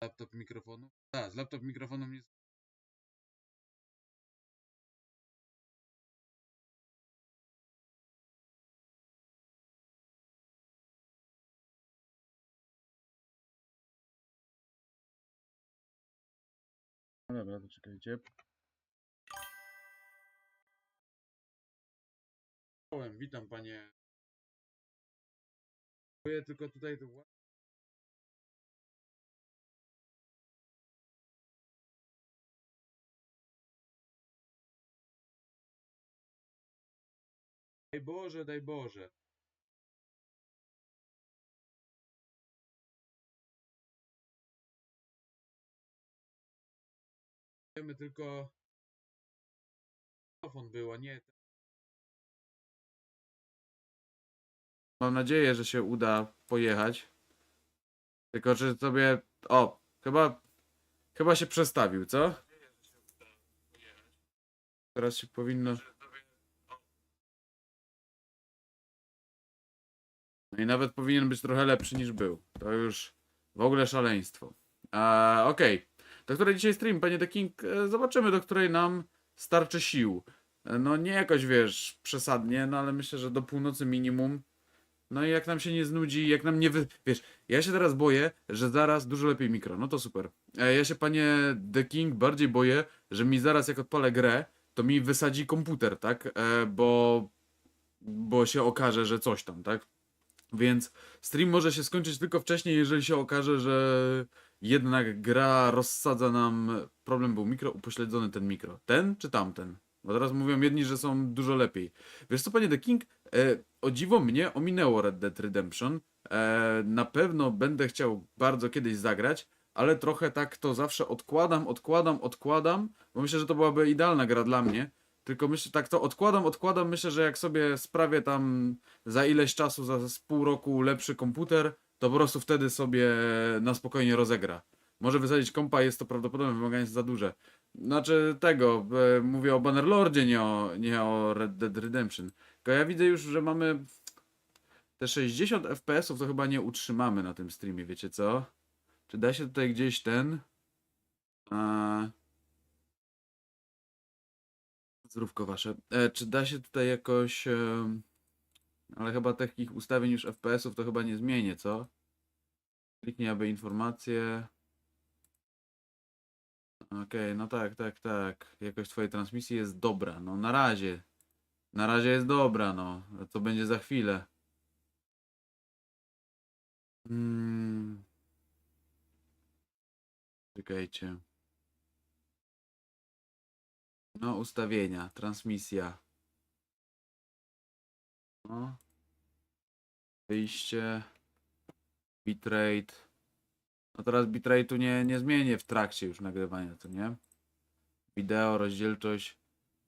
Laptop mikrofonu? Tak, z laptop mikrofonem nie... No dobra, to czekajcie. Witam panie. Dziękuję, tylko tutaj to... Daj Boże, daj Boże. Wiemy tylko... Telefon był, a nie... Mam nadzieję, że się uda pojechać. Tylko, że sobie... O, chyba... Chyba się przestawił, co? Teraz się powinno... No i nawet powinien być trochę lepszy niż był. To już w ogóle szaleństwo. A, Okej. Do której dzisiaj stream, panie The King? E, Zobaczymy, do której nam starczy sił. E, No nie jakoś, wiesz, przesadnie, no ale myślę, że do północy minimum. No i jak nam się nie znudzi, jak nam nie wy... Wiesz, ja się teraz boję, że zaraz dużo lepiej mikro. No to super. E, Ja się, panie The King, bardziej boję, że mi zaraz jak odpalę grę, to mi wysadzi komputer, tak? Bo... Bo się okaże, że coś tam, tak? Więc stream może się skończyć tylko wcześniej, jeżeli się okaże, że jednak gra rozsadza nam. Problem był mikro, upośledzony ten mikro. Ten czy tamten? Bo teraz mówią jedni, że są dużo lepiej. Wiesz co, panie The King? E, o dziwo mnie ominęło Red Dead Redemption. E, na pewno będę chciał bardzo kiedyś zagrać, ale trochę tak to zawsze odkładam, odkładam, odkładam, bo myślę, że to byłaby idealna gra dla mnie. Tylko myślę, tak to odkładam, odkładam. Myślę, że jak sobie sprawię tam za ileś czasu, za pół roku lepszy komputer, to po prostu wtedy sobie na spokojnie rozegra. Może wysadzić kompa, jest to prawdopodobnie wymaganie za duże. Znaczy tego, e, mówię o Bannerlordzie, nie o, nie o Red Dead Redemption. Tylko ja widzę już, że mamy te 60 FPS-ów, to chyba nie utrzymamy na tym streamie, wiecie co? Czy da się tutaj gdzieś ten... A... Zdrówko wasze. E, czy da się tutaj jakoś... em, ale chyba takich ustawień już FPS-ów to chyba nie zmienię, co? Kliknij aby informacje. Okej, no tak, tak, tak. Jakość twojej transmisji jest dobra. No na razie. Na razie jest dobra, no. Co będzie za chwilę? Hmm. Czekajcie. No, ustawienia, transmisja. No. Wyjście. Bitrate. No teraz bitrate'u nie, nie zmienię w trakcie już nagrywania, to nie? Wideo, rozdzielczość.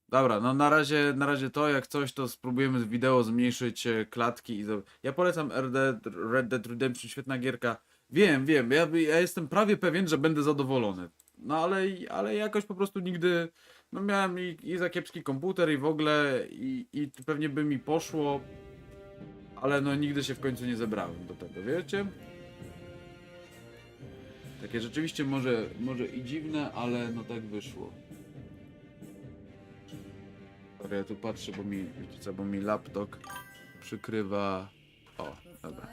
Dobra, no na razie, na razie to, jak coś, to spróbujemy z wideo zmniejszyć e, klatki i... Ja polecam Dead, Red Dead Redemption, świetna gierka. Wiem, wiem, ja, ja jestem prawie pewien, że będę zadowolony. No ale, ale jakoś po prostu nigdy... No miałem i, i za kiepski komputer i w ogóle i, i pewnie by mi poszło, ale no nigdy się w końcu nie zebrałem do tego, wiecie? Takie rzeczywiście może, może i dziwne, ale no tak wyszło. Dobra, ja tu patrzę, bo mi, wiecie co, bo mi laptop przykrywa... O, dobra.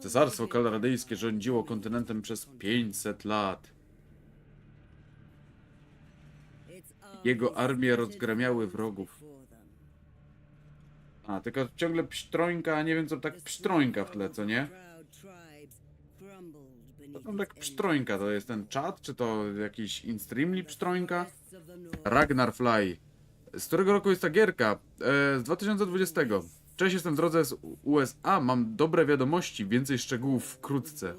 Cesarstwo kaladyjskie rządziło kontynentem przez 500 lat. Jego armie rozgramiały wrogów. A, tylko ciągle psztrońka, nie wiem co tak psztrońka w tle, co nie? To tam tak psztrońka, to jest ten czat, czy to jakiś instreamli psztrońka? Ragnar Fly. Z którego roku jest ta gierka? E, z 2020. Cześć, jestem w drodze z USA, mam dobre wiadomości, więcej szczegółów wkrótce.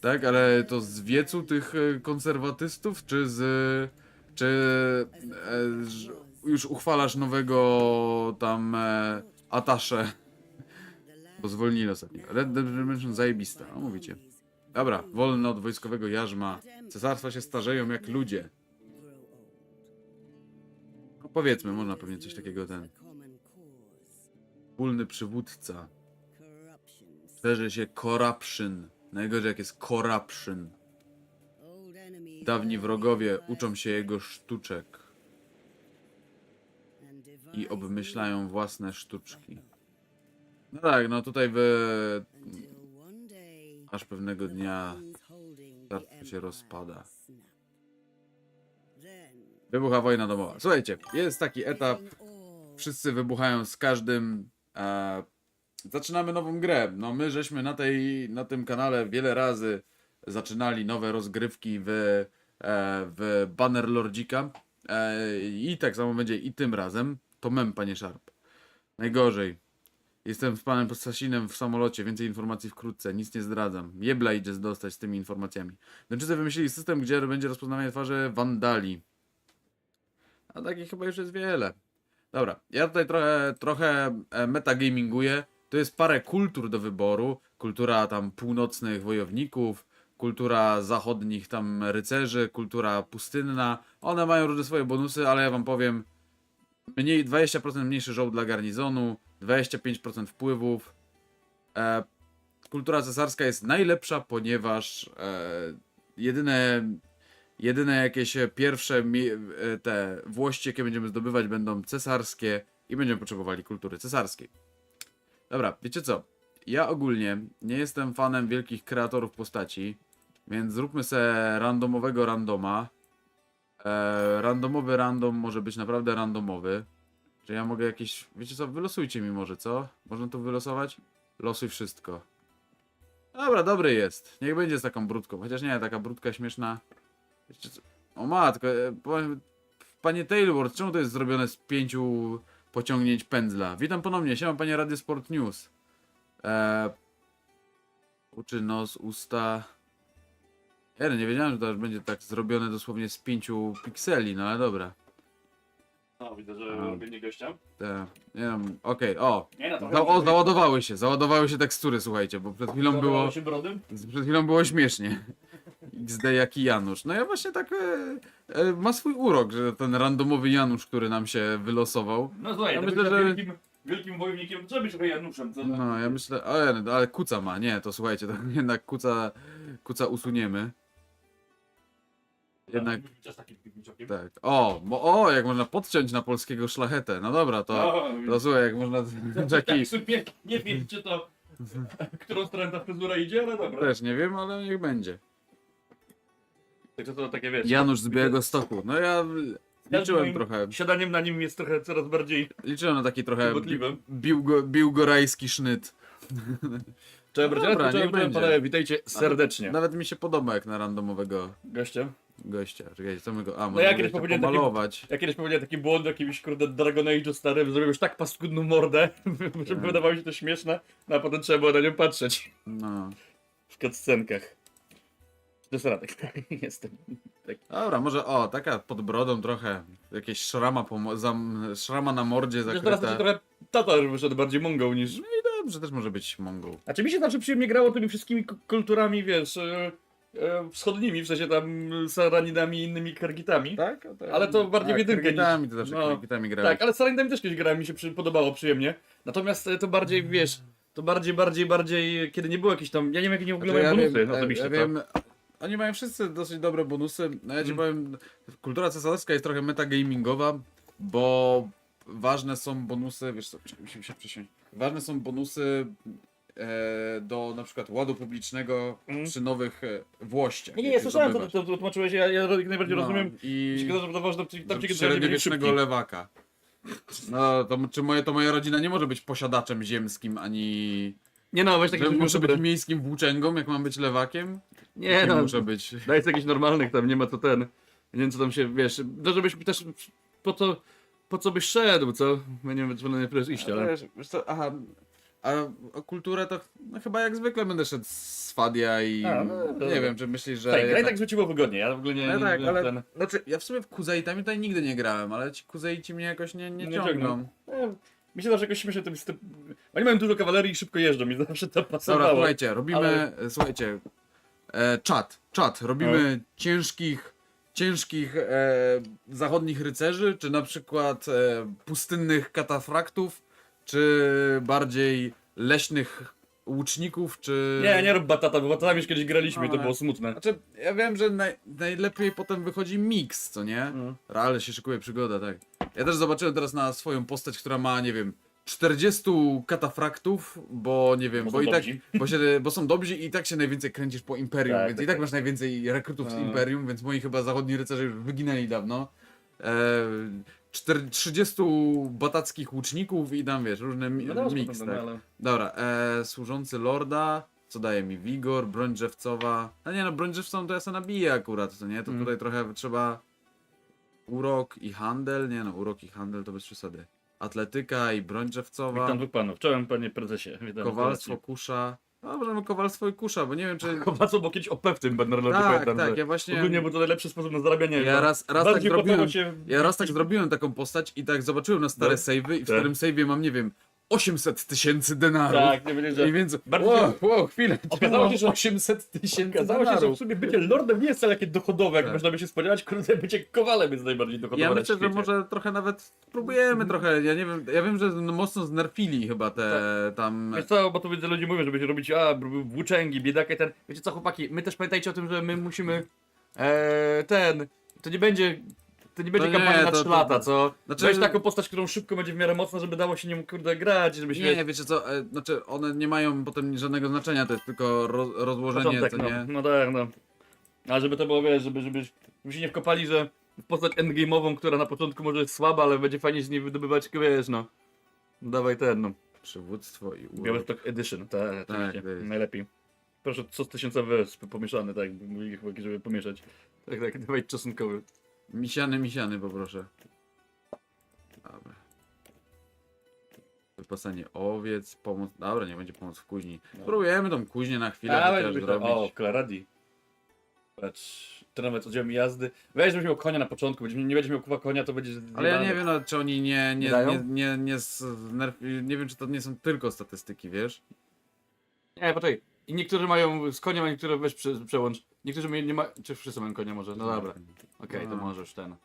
Tak, ale to z wiecu tych e, konserwatystów, czy z... czy e, już uchwalasz nowego tam e, atasze? Bo zwolnili ostatnio. Red Dead Redemption zajebista, no mówicie. Dobra, wolno od wojskowego jarzma. Cesarstwa się starzeją jak ludzie. No powiedzmy, można pewnie coś takiego ten. Wspólny przywódca. Szerzy się corruption. Najgorzej jak jest corruption. Dawni wrogowie uczą się jego sztuczek i obmyślają własne sztuczki. No tak, no tutaj wy aż pewnego dnia starcie się rozpada. Wybucha wojna domowa. Słuchajcie, jest taki etap, wszyscy wybuchają z każdym. Zaczynamy nową grę. No my żeśmy na, tej, na tym kanale wiele razy zaczynali nowe rozgrywki w, e, w Banner Lordzika. E, I tak samo będzie i tym razem. To mem, panie Sharp. Najgorzej. Jestem z panem Sasinem w samolocie, więcej informacji wkrótce, nic nie zdradzam. Jebla idzie dostać z tymi informacjami. Duńczycy wymyślili system, gdzie będzie rozpoznawanie twarzy wandali. A takich chyba już jest wiele. Dobra, ja tutaj trochę, trochę e, metagaminguję. To jest parę kultur do wyboru. Kultura tam północnych wojowników, kultura zachodnich tam rycerzy, kultura pustynna. One mają różne swoje bonusy, ale ja wam powiem, mniej 20% mniejszy żołd dla garnizonu, 25% wpływów. E, kultura cesarska jest najlepsza, ponieważ e, jedyne Jedyne jakieś pierwsze e, te włości, jakie będziemy zdobywać, będą cesarskie i będziemy potrzebowali kultury cesarskiej. Dobra, wiecie co? Ja ogólnie nie jestem fanem wielkich kreatorów postaci, więc zróbmy se randomowego randoma. E, randomowy random może być naprawdę randomowy. Że ja mogę jakieś. Wiecie co? Wylosujcie mi może, co? Można tu wylosować? Losuj wszystko. Dobra, dobry jest. Niech będzie z taką brudką. Chociaż nie, taka brudka śmieszna. Wiecie co? O matko, e, panie Taylor, czemu to jest zrobione z pięciu pociągnięć pędzla? Witam ponownie, siema panie Radio Sport News. Eee, uczy nos, usta. Ja nie wiedziałem, że to aż będzie tak zrobione dosłownie z pięciu pikseli, no ale dobra. No, widzę, że A. robienie gościa. Te, nie wiem, okej, o. Nie no, to Za, o, załadowały się, załadowały się tekstury, słuchajcie, bo przed chwilą było... się? Przed chwilą było śmiesznie. XD jaki Janusz. No ja właśnie tak e, e, ma swój urok, że ten randomowy Janusz, który nam się wylosował. No słuchaj, Ja ja myślę, myślę, że- wielkim, wielkim wojownikiem, być trochę Januszem, co? No ja myślę, ale, ale kuca ma, nie, to słuchajcie, to jednak kuca, kuca usuniemy. Jednak, Też takim pikniczokiem. tak. O, o, jak można podciąć na polskiego szlachetę. No dobra, to, No, to słuchaj, jak można taki, tak, sobie nie wiem, czy to, którą stronę ta fryzura idzie, ale dobra. też nie wiem, ale niech będzie. Także to takie wiesz. Janusz z Białego Stoku. No ja liczyłem moim trochę, Siadaniem na nim jest trochę coraz bardziej liczyłem na taki trochę błotliwy. biłgo, biłgorajski sznyt. Cześć, No bardzo dobra, cześć, niech cześć, będzie. panowie, witajcie serdecznie. Nawet mi się podoba jak na randomowego Goście. gościa. Czekajcie, co my go... A, No może ja ja kiedyś powiedziałem takim- pomalować. Ja kiedyś powiedziałem taki błąd w jakimś kurde Dragon Age'u starym, zrobił już tak paskudną mordę, że Tak. wydawało się to śmieszne, no a potem trzeba było na nią patrzeć No. w cutscenkach. To jest Radek, jestem. Dobra, może o, taka pod brodą trochę. Jakieś szrama, po, mo- zam, szrama na mordzie Chociaż teraz to się zakryta. trochę tatar wyszedł bardziej mongą niż... Dobrze, też może być mongol. A czy mi się zawsze przyjemnie grało tymi wszystkimi k- kulturami, wiesz, e, e, wschodnimi, w sensie tam e, saranidami i innymi kargitami. Tak? Ale to bardziej w jedynkę niż- to zawsze no, grałem. Tak, ale z saranidami też kiedyś grałem, mi się przy, podobało przyjemnie. Natomiast e, to bardziej, wiesz, to bardziej, bardziej, bardziej, kiedy nie było jakichś tam, ja nie wiem jakie nie w ogóle Znaczy, mają ja bonusy, no ja, osobiście ja to. wiem, oni mają wszyscy dosyć dobre bonusy. No ja ci Mm. powiem, kultura cesarska jest trochę metagamingowa, bo ważne są bonusy, wiesz co, czekaj, musimy się przesiąść. Ważne są bonusy e, do na przykład ładu publicznego Mm. przy nowych e, włościach. Nie, nie, jakie ja słyszałem, co zdobywasz. to, to tłumaczyłeś, ja, ja jak najbardziej No, rozumiem. Mi I się wydaje, że to ważne, tam tam ci średniowiecznego lewaka. No, to czy moje, to moja rodzina nie może być posiadaczem ziemskim, ani... Nie no, weź Że coś muszę być miejskim włóczęgą, jak mam być lewakiem? Nie Jakim no, muszę być... daj sobie jakichś normalnych tam, nie ma co ten. Nie wiem co tam się, wiesz, no żebyś też, po co, po co byś szedł, co? Ja nie wiem, czy nie przecież iść, ale... Wiesz, wiesz co, aha, a o kulturę to no, chyba jak zwykle będę szedł z Fadia i A, no, to- nie wiem, czy myślisz, że... Tak, graj jednak- tak, było wygodnie, ja w ogóle nie... No tak, nie ale ten... znaczy, ja w sumie w Kuzeitami tutaj nigdy nie grałem, ale ci Kuzeici mnie jakoś nie, nie, Nie ciągną. ciągną. E, Mi się zawsze jakoś śmiesznie to jest... Oni mają dużo kawalerii i szybko jeżdżą, mi zawsze to pasowało. Dobra, słuchajcie, robimy, ale- e, słuchajcie, e, czat, czat, robimy ciężkich, ciężkich e, zachodnich rycerzy, czy na przykład e, pustynnych katafraktów, czy bardziej leśnych łuczników, czy... Nie, nie rób batata, bo batatami już kiedyś graliśmy i to Ale- było smutne. Znaczy, ja wiem, że naj, najlepiej potem wychodzi miks, co nie? No. Ale się szykuje przygoda, tak. Ja też zobaczyłem teraz na swoją postać, która ma, nie wiem, 40 katafraktów, bo nie wiem, Bo bo, są i tak, dobrzy. bo, się, bo są dobrzy i tak się najwięcej kręcisz po Imperium, Tak, więc tak, i tak tak. masz najwięcej rekrutów z No. Imperium, więc moi chyba zachodni rycerze już wyginęli dawno. E, czter- 30 batackich łuczników i tam wiesz, różne mi- No miks, spoko, tak. no, ale... Dobra, e, służący lorda, co daje mi wigor, broń drzewcowa. No nie no, broń drzewcową to ja sobie nabiję akurat, co nie? To Mm. tutaj trochę trzeba urok i handel, nie no, urok i handel to bez przesady. Atletyka i broń drzewcowa, Witam dwóch panów. Czołem panie prezesie. Witam kowalstwo, kusza. No możemy kowalstwo i kusza, bo nie wiem czy... Kowalstwo było kiedyś OP w tym Bannerlordzie, Tak, pamiętam, tak, że ja właśnie... Ogólnie był to najlepszy sposób na zarabianie. Ja bo raz, raz tak zrobiłem, się... ja raz tak zrobiłem taką postać i tak zobaczyłem na stare No. save'y i w Tak. starym save'ie mam, nie wiem, 800 tysięcy denarów. Tak, nie będzie, że... I więc, bardziej- wow, wow, chwilę, Okazało się, że- 800 tysięcy Okazało się, że w denarów. sumie bycie lordem nie jest wcale takie dochodowe, jak Tak. można by się spodziewać, kurde, bycie kowalem jest najbardziej dochodowe Ja na myślę, że świecie. może trochę nawet spróbujemy trochę, ja nie wiem, ja wiem, że no mocno znerfili chyba te tam... Wiesz co, bo tu widzę ludzie mówią, że będzie robić a, b- włóczęgi, biedaka i ten. Wiecie co, chłopaki, my też pamiętajcie o tym, że my musimy e, ten. To nie będzie. To nie będzie To nie, kampania na to- 3 to- lata, co? Znaczy- Weź taką postać, którą szybko będzie w miarę mocna, żeby dało się nią kurde grać, żeby się Nie, wiecie co, e, znaczy one nie mają potem żadnego znaczenia, to jest tylko ro, rozłożenie, co no. nie? no tak, no. A żeby to było, wiesz, żeby, żeby, żeby się nie wkopali, że w postać endgame'ową, która na początku może jest słaba, ale będzie fajnie z niej wydobywać, tylko wiesz, no. Dawaj ten, no. Przywództwo i urok. Białystok Edition, tak, oczywiście, to jest. najlepiej. Proszę, co z tysiąca wysp pomieszane, tak, mówili chłopaki, żeby pomieszać. Tak, tak, dawaj czosnkowy. Misiany, misiany poproszę. Dobra. Wypasanie owiec, pomoc... Dobra, nie będzie pomoc w kuźni. No. Spróbujemy tą kuźnię na chwilę chociaż weź, zrobić. o, Claradi. Patrz, trenować oddziałem jazdy. Weź, żebyś miał konia na początku, będziesz, nie będziesz miał kuwa konia, to będzie Ale ja nie wiem, no, czy oni nie, nie, Nie dają? nie, nie, nie, znerf- nie wiem, czy to nie są tylko statystyki, wiesz? Nie, poczekaj. I niektórzy mają z koniem, a niektóre weź prze, przełącz. Niektórzy nie ma... Czy wszyscy mają konia może? No dobra. Okej, to możesz ten.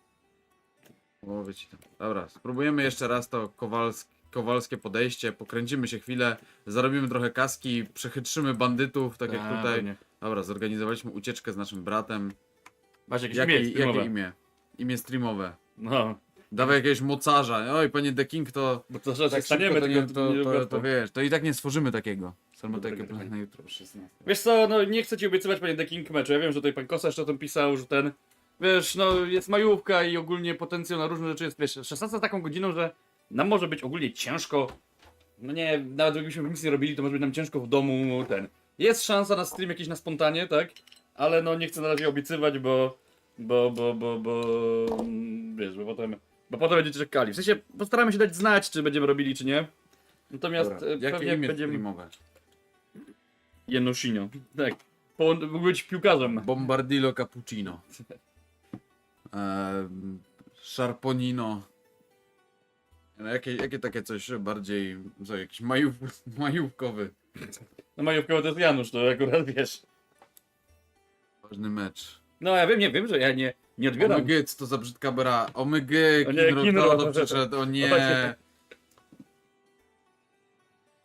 Łowy ci tam. Dobra, spróbujemy jeszcze raz to kowalsk, kowalskie podejście, pokręcimy się chwilę, zarobimy trochę kaski, przechytrzymy bandytów, tak jak A, tutaj. pewnie. Dobra, zorganizowaliśmy ucieczkę z naszym bratem. Masz jakieś Jakie, imię jakie streamowe. imię? Imię streamowe. No, Dawaj jakiegoś mocarza. Oj, panie The King, to bo to, że tak tak staniemy, szybko to, nie, tylko to, nie to, to wiesz, to i tak nie stworzymy takiego. Plan na jutro o 16. Wiesz co, no nie chcę ci obiecywać, panie The King meczu. Ja wiem, że tutaj pan Kosa jeszcze o tym pisał, że ten. Wiesz, no jest majówka i ogólnie potencjał na różne rzeczy jest, wiesz, 16 taką godziną, że nam może być ogólnie ciężko. No nie, nawet gdybyśmy nic nie robili, to może być nam ciężko w domu ten. Jest szansa na stream jakiś na spontanie, tak? Ale no nie chcę na razie obiecywać, bo. Bo, bo, bo, bo. Wiesz, bo potem. Bo potem będziecie czekali. W sensie postaramy się dać znać, czy będziemy robili, czy nie. Natomiast Dobra, e, jakie pewnie imię będziemy. streamowe? Janusinio. Tak. Po, mógł być piłkarzem. Bombardillo Cappuccino. Ehm, Sharponino. No, jakie, jakie takie coś bardziej, co, jakiś majów, majówkowy. No majówkowy to jest Janusz, to akurat wiesz. Ważny mecz. No ja wiem, nie wiem, że ja nie, nie odbieram. Omygy, co to za brzydka bra. Omygy, O nie, Kinro, Kinro, to, o nie.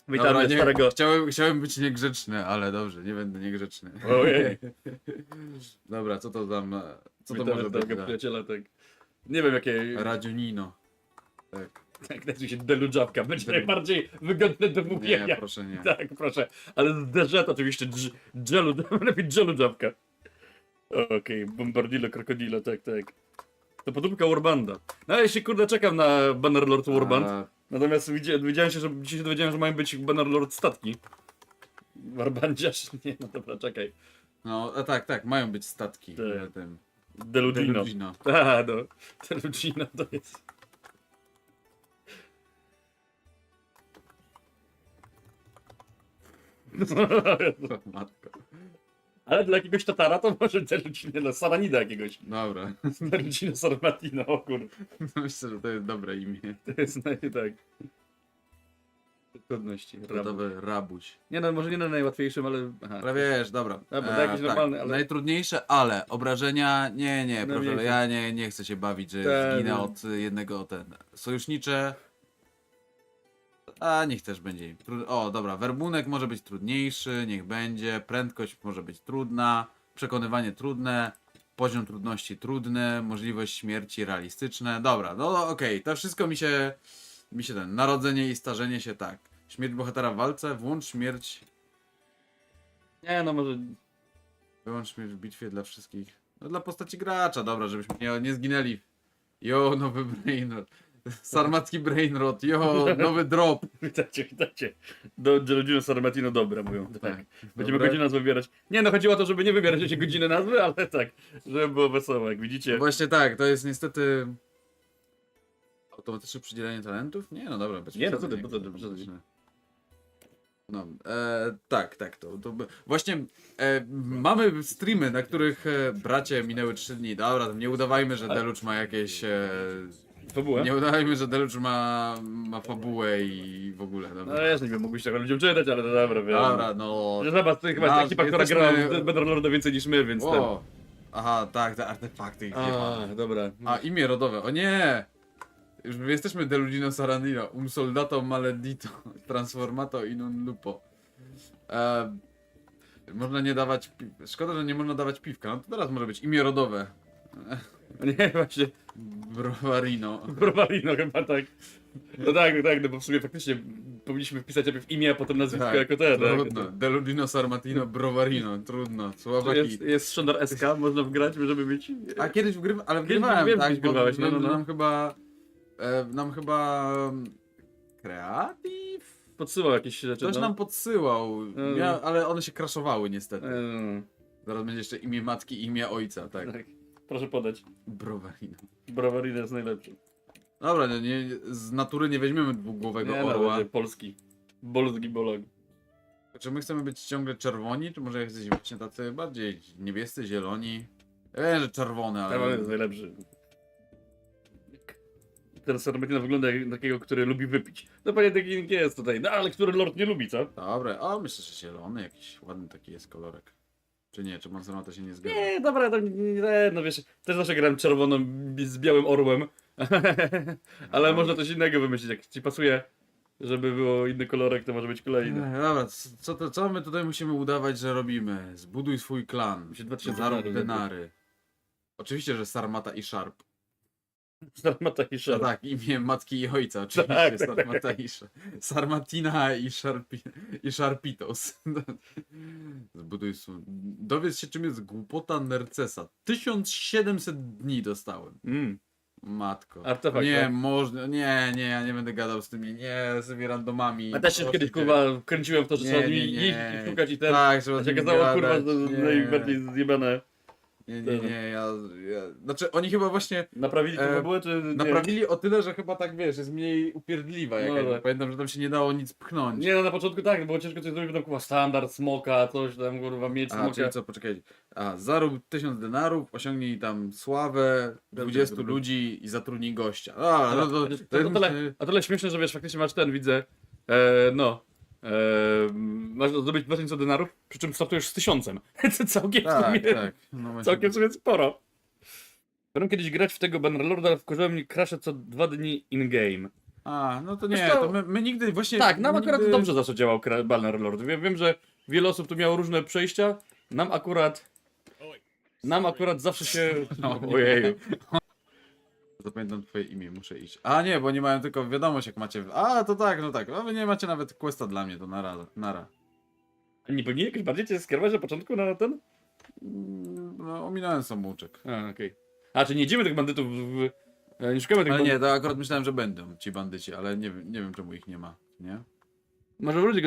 Tak, Witamy Dobra, nie, starego. chciałem, chciałem być niegrzeczny, ale dobrze, nie będę niegrzeczny. Ojej. Dobra, co to tam, co to Witamy może być? starego przyjaciela, tak. Nie wiem jakie. Radzionino. Tak. Tak nazywa się Deludżawka. Będzie najbardziej wygodne do Nie, mówienia. proszę nie. Tak, proszę. Ale z DZ oczywiście dż- Dżelu, lepiej Dżeludżawka. Okej, Bombardillo, Krokodilo, tak, tak. To podróbka Warbanda. No ja się kurde czekam na Bannerlord Warband. A, Natomiast widzia- dowiedziałem się, że dzisiaj się dowiedziałem, że mają być Bannerlord statki. Warbandziarz? Nie, no dobra, czekaj. No, a tak, tak, mają być statki. Tak. na tym. Delugino. Tak, no. Delugino to jest. Matko. Ale dla jakiegoś Tatara to może Delugino, no Saranida jakiegoś. Dobra. Delugino Sarmatino, o kur... Myślę, że to jest dobre imię. To jest naj... tak. Trudności. Rabu. Gotowy rabuś. Nie no, może nie na najłatwiejszym, ale... Aha. Ale wiesz, dobra. Dobra, jakiś normalny, ale- Najtrudniejsze, ale obrażenia, nie, nie, No proszę, mniejsze. ja nie, nie chcę się bawić, że Tak, zginę no. od jednego ten. Sojusznicze. A, niech też będzie. Tru- O, dobra, werbunek może być trudniejszy, niech będzie. Prędkość może być trudna. Przekonywanie trudne. Poziom trudności trudny. Możliwość śmierci realistyczne. Dobra, no okej, to wszystko mi się. Mi się ten. Narodzenie i starzenie się tak. Śmierć bohatera w walce, włącz śmierć. Nie, no może... Wyłącz śmierć w bitwie dla wszystkich. No dla postaci gracza, dobra, żebyśmy nie, nie zginęli. Jo, nowy brainrot. Sarmacki brainrot, jo, nowy drop. Witajcie, witajcie. Do Rodziny Sarmatino dobra, mówią. Tak. Tak. Będziemy godzinę nazwy wybierać. Nie, no chodziło o to, żeby nie wybierać się godziny nazwy, ale tak, żeby było wesoło, jak widzicie. Właśnie tak, to jest niestety automatyczne przydzielanie talentów? Nie, no dobra, Nie, no co ty, ty, automatyczne. No, e, tak, tak, to, to właśnie e, mamy streamy, na których e, bracie minęły 3 dni. Dobra, nie udawajmy, że Delucz ma jakieś. E, Fabułę? nie udawajmy, że Delucz ma, ma fabułę i w ogóle. No Dobra, ja nie wiem, mógłbyś tego ludziom czytać, ale to dobra, wiem. dobra no. Że Zobacz, to chyba jest ekipa, która jesteśmy- w Bannerlorda więcej niż my, więc ten... O, aha, tak, te artefakty. ich A, dobra. A, imię rodowe. O nie! Już my jesteśmy Deludino Sarandino. Um soldato maledito. Transformato in un lupo. E, można nie dawać... Pi- Szkoda, że nie można dawać piwka. No to teraz może być imię rodowe. Nie, właśnie, Browarino. Browarino chyba tak. No tak, no tak, no bo w sumie faktycznie powinniśmy wpisać najpierw imię, a potem nazwisko Tak, jako te, tak. Trudno. Deludino Sarmatino Browarino. Trudno. To Słowaki. Jest, jest sztandar SK, można wgrać, żeby mieć... A kiedyś wgrywa, ale Kiedyś wgrywałem, wiem, tak? kiedyś Bo grywałeś, no, no, no. Nam chyba... E, nam chyba... Kreatyw? Podsyłał jakieś rzeczy, Ktoś no. nam podsyłał, Mm. Mia, ale one się kraszowały niestety. Eee, Zaraz będzie jeszcze imię matki i imię ojca, tak. tak. Proszę podać. Browarino. Browarino jest najlepszy. Dobra, no nie, z natury nie weźmiemy dwugłowego Nie, no, orła. będzie polski. Polski bolog. Czy my chcemy być ciągle czerwoni, czy może jesteśmy właśnie tacy bardziej niebiescy, zieloni? Ja wiem, że czerwone, ale... Ten jest najlepszy. Ten Sarmatino wygląda jak takiego, który lubi wypić. No panie taki nie jest tutaj, no ale który lord nie lubi, co? Dobra, o myślę, że zielony jakiś ładny taki jest kolorek. Czy nie, czy Monsanto to się nie zgadza? Nie, dobra, to nie, no wiesz, też zawsze grałem czerwoną z białym orłem. ale można coś innego wymyślić, jak ci pasuje, żeby było inny kolorek, to może być kolejny. Ech, Dobra, c- co, to, co my tutaj musimy udawać, że robimy? Zbuduj swój klan. Się 2000 Zarób denarów denary. Oczywiście, że Sarmata i Sharp. Sarmata i No tak, imię matki i ojca, oczywiście, Tak, tak, Sarmata i Sz- Sarmatina i, Sharpi, i Sharpitos. Zbuduj swój... Dowiedz się, czym jest głupota Nercesa. 1700 dni dostałem. Mm. Matko. Artefakt, Nie, tak? można, nie, nie, ja nie będę gadał z tymi, nie, z tymi randomami. A też się kiedyś kurwa kręciłem w to, że trzeba jeździć i szukać i ten. Tak, z się okazało kurwa, że najbardziej zjebane. Nie, nie, nie, ja, ja... Znaczy, oni chyba właśnie Naprawili E, to fabułę, czy nie? naprawili o tyle, że chyba tak, wiesz, jest mniej upierdliwa jakaś. No bo tak. Pamiętam, że tam się nie dało nic pchnąć. Nie no, na początku tak, było ciężko coś zrobić, bo tam kurwa standard, smoka, coś tam kurwa mieć A, smoka. czyli co, poczekaj. A, zarób tysiąc denarów, osiągnij tam sławę, Dobrze, 20 dobrze. ludzi i zatrudnij gościa. A, no to, to, to, to, jest- tyle, a tyle śmieszne, że wiesz, faktycznie masz ten, widzę, e, no, e, masz zdobyć 2000 denarów, przy czym startujesz z tysiącem. To całkiem, Tak, sumie, tak. No całkiem sobie sporo. Chciałem kiedyś grać w tego Bannerlorda, ale wkurzyłem mnie crashe co dwa dni in-game. A, no to nie, co? to my, my nigdy właśnie... Tak, nam nigdy... akurat dobrze zawsze działał Bannerlord. Wiem, wiem, że wiele osób tu miało różne przejścia, nam akurat... Nam akurat zawsze się... No. Ojeju. Zapamiętam twoje imię, muszę iść. A nie, bo nie mają tylko wiadomość jak macie... A, to tak, no tak. A wy nie macie nawet questa dla mnie, to nara. nara. Nie powinni jakoś bardziej cię skierować na początku na ten? Mm, No, ominąłem samouczek. A, okej. A, czy nie idziemy tych bandytów w... w- e, Nie szukamy tych Ale bandytów. nie, to akurat myślałem, że będą ci bandyci, ale nie, wiem- nie wiem czemu ich nie ma, nie? Może wróci